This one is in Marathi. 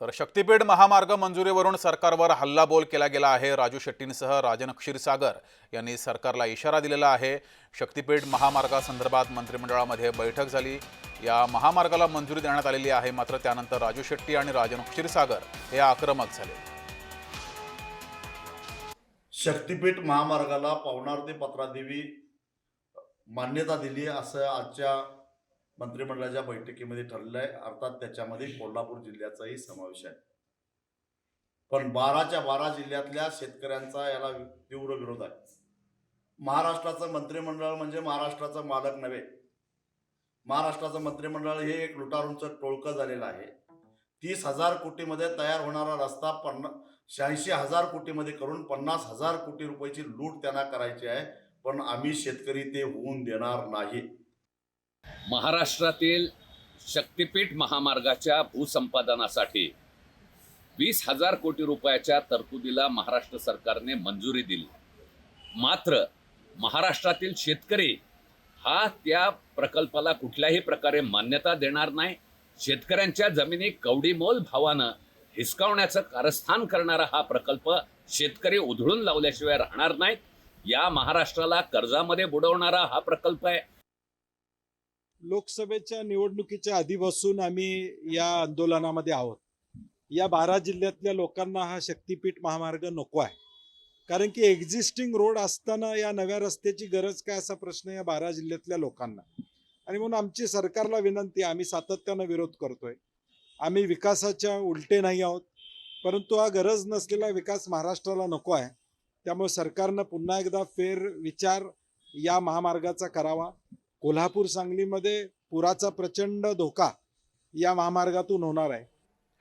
तर शक्तीपीठ महामार्ग मंजुरीवरून सरकारवर हल्लाबोल केला गेला आहे. राजू शेट्टींसह राजन क्षीरसागर यांनी सरकारला इशारा दिलेला आहे. शक्तीपीठ महामार्गासंदर्भात मंत्रिमंडळामध्ये बैठक झाली. या महामार्गाला मंजुरी देण्यात आलेली आहे. मात्र त्यानंतर राजू शेट्टी आणि राजन क्षीरसागर हे आक्रमक झाले. शक्तीपीठ महामार्गाला पवनार ते पत्रादेवी मान्यता दिली असं आजच्या मंत्रिमंडळाच्या बैठकीमध्ये ठरलेलं आहे. अर्थात त्याच्यामध्ये कोल्हापूर जिल्ह्याचाही समावेश आहे. पण बाराच्या बारा जिल्ह्यातल्या शेतकऱ्यांचा याला तीव्र विरोध आहे. महाराष्ट्राचं मंत्रिमंडळ म्हणजे महाराष्ट्राचं मालक नव्हे. महाराष्ट्राचं मंत्रिमंडळ हे एक लुटारूंचं टोळकं झालेलं आहे. तीस हजार कोटीमध्ये तयार होणारा रस्ता पन्ना शहाऐंशी हजार कोटीमध्ये करून पन्नास हजार कोटी रुपयाची लूट त्यांना करायची आहे. पण आम्ही शेतकरी ते होऊन देणार नाही. महाराष्ट्रातील शक्तिपीठ महामार्गाच्या भूसंपादनासाठी वीस हजार कोटी रुपयाच्या तरतुदीला महाराष्ट्र सरकारने मंजुरी दिली. मात्र महाराष्ट्रातील शेतकरी हा त्या प्रकल्पाला कुठल्याही प्रकारे मान्यता देणार नाही. शेतकऱ्यांच्या जमिनी कवडीमोल भावानं हिसकावण्याचं कारस्थान करणारा हा प्रकल्प शेतकरी उधळून लावल्याशिवाय राहणार नाहीत. या महाराष्ट्राला कर्जामध्ये बुडवणारा हा प्रकल्प आहे. लोकसभेच्या निवडणुकीच्या आधीपासून आम्ही या आंदोलनामध्ये आहोत. या बारा जिल्ह्यातल्या लोकांना हा शक्तीपीठ महामार्ग नको आहे. कारण की एक्झिस्टिंग रोड असताना या नव्या रस्त्याची गरज काय असा प्रश्न या बारा जिल्ह्यातल्या लोकांना. आणि म्हणून आमची सरकारला विनंती आम्ही सातत्यानं विरोध करतोय. आम्ही विकासाच्या उलटे नाही आहोत. परंतु हा गरज नसलेला विकास महाराष्ट्राला नको आहे. त्यामुळे सरकारनं पुन्हा एकदा फेर विचार या महामार्गाचा करावा. कोल्हापूर सांगलीमध्ये पुराचा प्रचंड धोका या महामार्गातून होणार आहे.